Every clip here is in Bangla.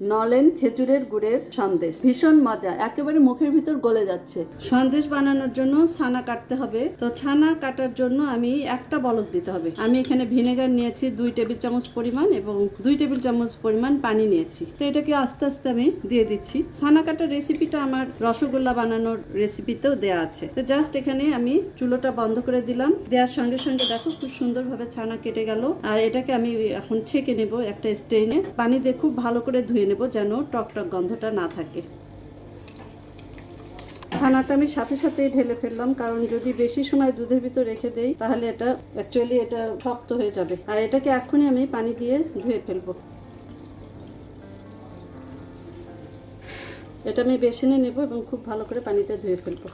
নলেন খেজুরের গুড়ের সন্দেশ। ভীষণ মজা, একেবারে মুখের ভিতর গলে যাচ্ছে। সন্দেশ বানানোর জন্য ছানা কাটতে হবে। তো ছানা কাটার জন্য আমি একটা বলক দিতে হবে। আমি এখানে ভিনেগার নিয়েছি, দুই টেবিল চামচ পরিমাণ এবং দুই টেবিল চামচ পরিমাণ পানি নিয়েছি। তো এটাকে আস্তে আস্তে আমি দিয়ে দিচ্ছি। ছানা কাটার রেসিপিটা আমার রসগোল্লা বানানোর রেসিপিতেও দেয়া আছে। তো জাস্ট এখানে আমি চুলোটা বন্ধ করে দিলাম। দেওয়ার সঙ্গে সঙ্গে দেখো খুব সুন্দরভাবে ছানা কেটে গেল। আর এটাকে আমি এখন ছেঁকে নেব একটা স্টেনে পানি দিয়ে খুব ভালো করে ধুয়ে নেব যেন টক টক গন্ধটা না থাকে। ছানাটা আমি সাথে সাথে ঢেলে ফেললাম, কারণ যদি বেশি সময় দুধের ভিতর রেখে দেই, তাহলে এটা অ্যাকচুয়ালি এটা শক্ত হয়ে যাবে। আর এটাকে এখনই আমি পানি দিয়ে ধুয়ে ফেলব। এটা আমি বেসিনে নেব এবং খুব ভালো করে পানিতে ধুয়ে ফেলব।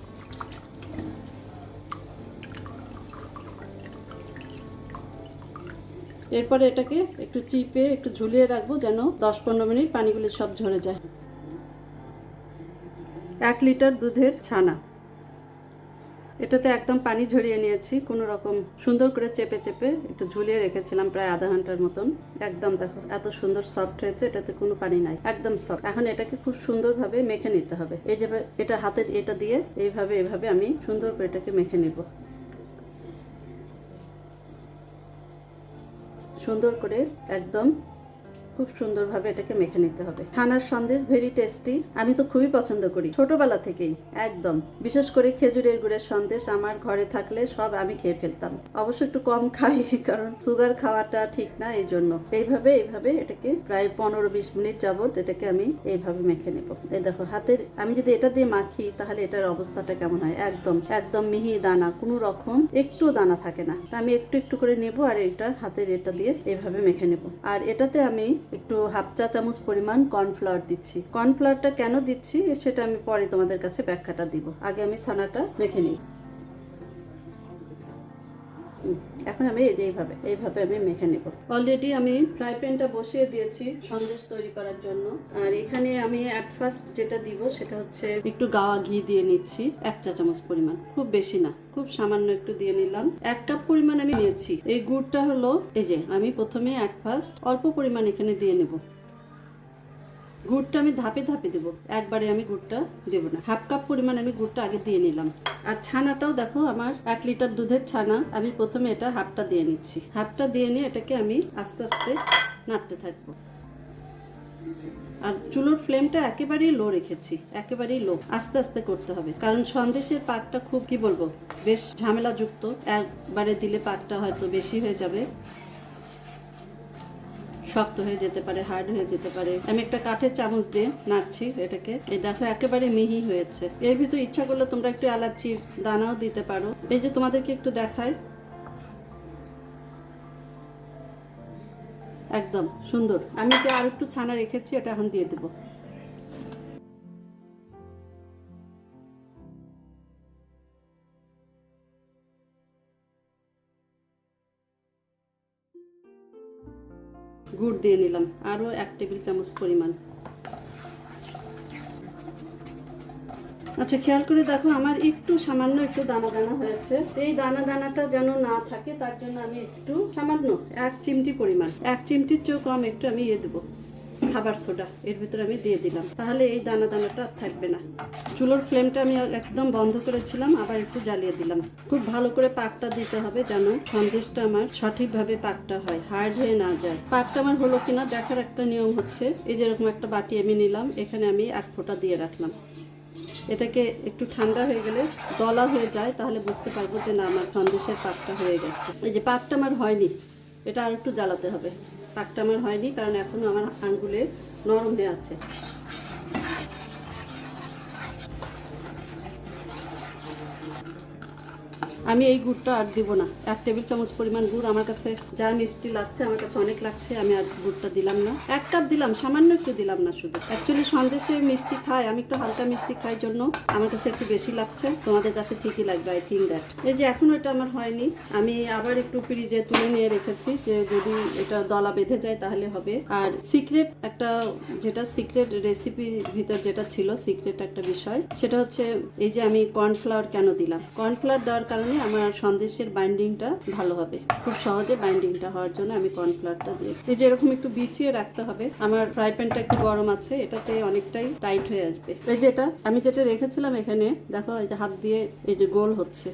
এরপরে এটাকে একটু চিপে, একটু ঝুলিয়ে রাখব যেন দশ পনেরো মিনিট পানিগুলি সব ঝরে যায়। এক লিটার দুধের ছানা। এটাতে একদম পানি ঝরিয়ে নিয়েছি, কোনো রকম সুন্দর করে চেপে চেপে একটু ঝুলিয়ে রেখেছিলাম প্রায় আধা ঘণ্টার মতন। একদম দেখো, এত সুন্দর সফট হয়েছে, এটাতে কোনো পানি নাই, একদম সফট এখন এটাকে খুব সুন্দরভাবে মেখে নিতে হবে। এই যে এটা হাতের এটা দিয়ে এইভাবে এভাবে আমি সুন্দর করে এটাকে মেখে নিব। সুন্দর করে একদম খুব সুন্দরভাবে এটাকে মেখে নিতে হবে। ছানার সন্দেশ ভেরি টেস্টি। আমি তো খুবই পছন্দ করি। ছোটবেলা থেকেই, একদম। বিশেষ করে খেজুরের গুড়ের সন্দেশ আমার ঘরে থাকলে সব আমি খেয়ে ফেলতাম। অবশ্য একটু কম খাই, কারণ সুগার খাওয়াটা ঠিক না এই জন্য এইভাবে এইভাবে এটাকে প্রায় পনেরো বিশ মিনিট যাবত এটাকে আমি এইভাবে মেখে নেব। এই দেখো, হাতের আমি যদি এটা দিয়ে মাখি, তাহলে এটার অবস্থাটা কেমন হয়? একদম একদম মিহি দানা। কোনো রকম একটু দানা থাকে না। তা আমি একটু একটু করে নেব আর এটা হাতের এটা দিয়ে এইভাবে মেখে নেব। আর এটাতে আমি একটু হাফ চা চামচ পরিমাণ কর্নফ্লাওয়ার দিচ্ছি। কর্নফ্লাওয়ারটা কেন দিচ্ছি সেটা আমি পরে তোমাদের কাছে ব্যাখ্যাটা দিব। আগে আমি ছানাটা মেখে নিই। এখন আমি এইভাবে এইভাবে আমি মেখে নেব। অলরেডি আমি ফ্রাই প্যানটা বসিয়ে দিয়েছি সন্দেশ তৈরি করার জন্য। আর এখানে আমি অ্যাট ফার্স্ট যেটা দিব সেটা হচ্ছে একটু গাওয়া ঘি দিয়ে নিচ্ছি, এক চা চামচ পরিমাণ। খুব বেশি না, খুব সামান্য একটু দিয়ে নিলাম। এক কাপ পরিমাণ আমি নিয়েছি। এই গুড়টা হলো, এই যে, আমি প্রথমে অ্যাট ফার্স্ট অল্প পরিমাণ এখানে দিয়ে নেব। গুড়টা আমি ধাপে ধাপে দেব। একবারে আমি গুড়টা দেব না। হাফ কাপ পরিমাণ আমি গুড়টা আগে দিয়ে নিলাম। আর ছানাটাও দেখো আমার এক লিটার দুধের ছানা। আমি প্রথমে এটা হাফটা দিয়ে নিচ্ছি। হাফটা দিয়ে নিয়ে এটাকে আমি আস্তে আস্তে নাড়তে থাকব। আর চুলোর ফ্লেমটা একেবারেই লো রেখেছি। একেবারেই লো। আস্তে আস্তে করতে হবে। কারণ সন্দেশের পাকটা খুব, কি বলব, বেশ ঝামেলাযুক্ত। একবারে দিলে পাকটা হয়তো বেশি হয়ে যাবে। শক্ত হয়ে যেতে পারে হার্ড হয়ে যেতে পারে। আমি একটা কাঠের চামচ দিয়ে নাড়ছি এটাকে। এই দেখো, একেবারে মিহি হয়েছে। এর ভিতর ইচ্ছা করলে তোমরা একটু এলাচির দানাও দিতে পারো। এই যে তোমাদেরকে একটু দেখায় একদম সুন্দর। আমি তো আর একটু ছানা রেখেছি, এটা এখন দিয়ে দেবো। গুড় দিয়ে নিলাম। আরও এক টেবিল চামচ পরিমাণ। আচ্ছা খেয়াল করে দেখো, আমার একটু সামান্য একটু দানা দানা হয়েছে। এই দানা দানাটা যেন না থাকে, তার জন্য আমি একটু সামান্য এক চিমটি পরিমাণ। এক চিমটির চেয়েও কম একটু আমি ইয়ে দেবো। খাবার সোডা, এর ভিতরে আমি দিয়ে দিলাম। তাহলে এই দানা দানাটা থাকবে না। চুলোর ফ্লেমটা আমি একদম বন্ধ করেছিলাম, আবার একটু জ্বালিয়ে দিলাম। খুব ভালো করে পাকটা দিতে হবে যেন সন্দেশটা আমার সঠিকভাবে পাকটা হয় হার্ড হয়ে না যায়। পাকটা আমার হলো কিনা দেখার একটা নিয়ম হচ্ছে, এই যেরকম একটা বাটি আমি নিলাম, এখানে আমি এক ফোঁটা দিয়ে রাখলাম। এটাকে একটু ঠান্ডা হয়ে গেলে দলা হয়ে যায়, তাহলে বুঝতে পারব যে না, আমার সন্দেশের পাকটা হয়ে গেছে। এই যে পাকটা আমার হয়নি এটা আর একটু জ্বালাতে হবে। পাকটা আমার হয়নি, কারণ এখনও আমার আঙ্গুলে নরম হয়ে আছে। আমি এই গুড়টা আর দিব না। এক টেবিল চামচ পরিমাণ গুড় আমার কাছে, যা মিষ্টি লাগছে, আমার কাছে অনেক লাগছে, আমি আর গুড়টা দিলাম না। এক কাপ দিলাম, সামান্য একটু দিলাম না শুধু। অ্যাকচুয়ালি সন্দেশে মিষ্টি খাই আমি একটু হালকা মিষ্টি খাই জন্য। আমার কাছে একটু বেশি লাগছে, তোমাদের কাছে ঠিকই লাগবে আই থিঙ্ক দ্যাট এই যে এখন এটা আমার হয়নি, আমি আবার একটু ফ্রিজে তুলে নিয়ে রেখেছি, যে যদি এটা দলা বেঁধে যায় তাহলে হবে। আর সিক্রেট একটা, যেটা সিক্রেট রেসিপির ভিতর যেটা ছিল সিক্রেট একটা বিষয়, সেটা হচ্ছে, এই যে আমি কর্নফ্লাওয়ার কেন দিলাম? কর্নফ্লাওয়ার দেওয়ার কারণে কারণে আমার সন্দেশের বাইন্ডিংটা ভালো হবে। খুব সহজে বাইন্ডিংটা হওয়ার জন্য আমি কর্নফ্লাওয়ারটা দিয়ে এই যে এরকম একটু বিছিয়ে রাখতে হবে। আমার ফ্রাই প্যানটা একটু গরম আছে, এটাতে অনেকটাই টাইট হয়ে আসবে। এই যেটা আমি যেটা রেখেছিলাম এখানে, দেখো এই যে হাত দিয়ে এই যে গোল হচ্ছে।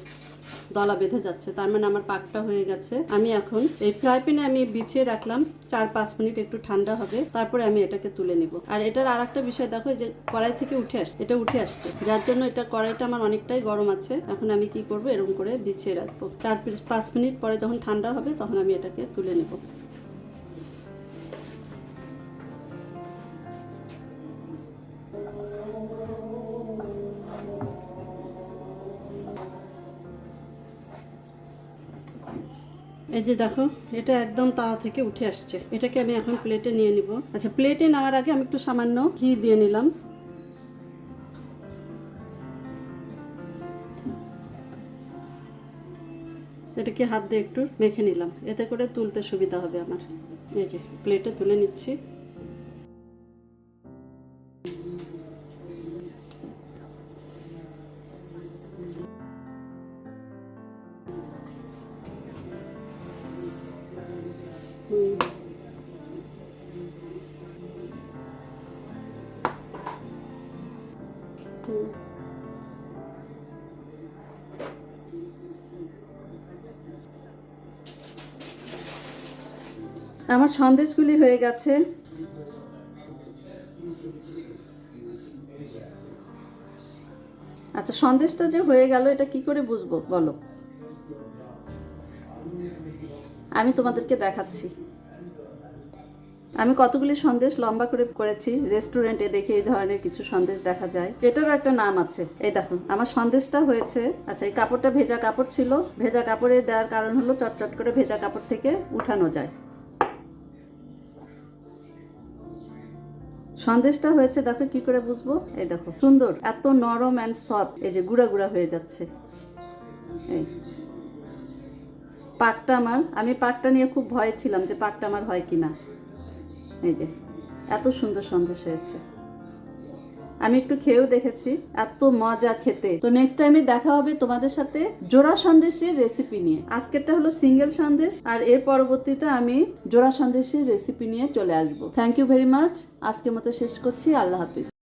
দলা বেঁধে যাচ্ছে। তার মানে আমার পাকটা হয়ে গেছে। আমি এখন এই ফ্রাই প্যানে আমি বিছিয়ে রাখলাম। চার পাঁচ মিনিট একটু ঠান্ডা হবে। তারপরে আমি এটাকে তুলে নিব। আর এটার আর একটা বিষয় দেখো যে কড়াই থেকে উঠে আসছে এটা উঠে আসছে। যার জন্য এটা কড়াইটা আমার অনেকটাই গরম আছে। এখন আমি কি করব? এরকম করে বিছিয়ে রাখব। চার পাঁচ মিনিট পরে যখন ঠান্ডা হবে, তখন আমি এটাকে তুলে নেব। এই যে দেখো, এটা একদম তাওয়া থেকে উঠে আসছে। এটাকে আমি এখন প্লেটে নিয়ে নিব। আচ্ছা প্লেটে নেওয়ার আগে আমি একটু সামান্য ঘি দিয়ে নিলাম। এটাকে হাত দিয়ে একটু মেখে নিলাম। এতে করে তুলতে সুবিধা হবে আমার। এই যে প্লেটে তুলে নিচ্ছি। আমার সন্দেশগুলি হয়ে গেছে। আচ্ছা সন্দেশটা যে হয়ে গেল, এটা কি করে বুঝব? বলো। আমি তোমাদেরকে দেখাচ্ছি। আমি কতগুলি সন্দেশ লম্বা করে করেছি রেস্টুরেন্টে দেখে এই ধরনের কিছু সন্দেশ দেখা যায়। এটারও একটা নাম আছে। এই দেখুন আমার সন্দেশটা হয়েছে। আচ্ছা এই কাপড়টা ভেজা কাপড় ছিল। ভেজা কাপড়ে দেওয়ার কারণ হলো চটচট করে ভেজা কাপড় থেকে উঠানো যায়। সন্দেশটা হয়েছে, দেখো কি করে বুঝব? এই দেখো, সুন্দর, এত নরম অ্যান্ড সফট এই যে গুঁড়া গুঁড়া হয়ে যাচ্ছে। এই। পাকটা আমার, আমি পাকটা নিয়ে খুব ভয় ছিলাম যে পাকটা আমার হয় কিনা। এই যে, এত সুন্দর সন্দেশ হয়েছে। আমি একটু খেয়েও দেখেছি, এত মজা খেতে। তো নেক্সট টাইমে দেখা হবে তোমাদের সাথে জোড়া সন্দেশের রেসিপি নিয়ে। আজকেরটা হলো সিঙ্গেল সন্দেশ, আর এর পরবর্তীতে আমি জোড়া সন্দেশের রেসিপি নিয়ে চলে আসব। থ্যাংক ইউ ভেরি মাচ আজকের মতো শেষ করছি। আল্লাহ হাফিজ।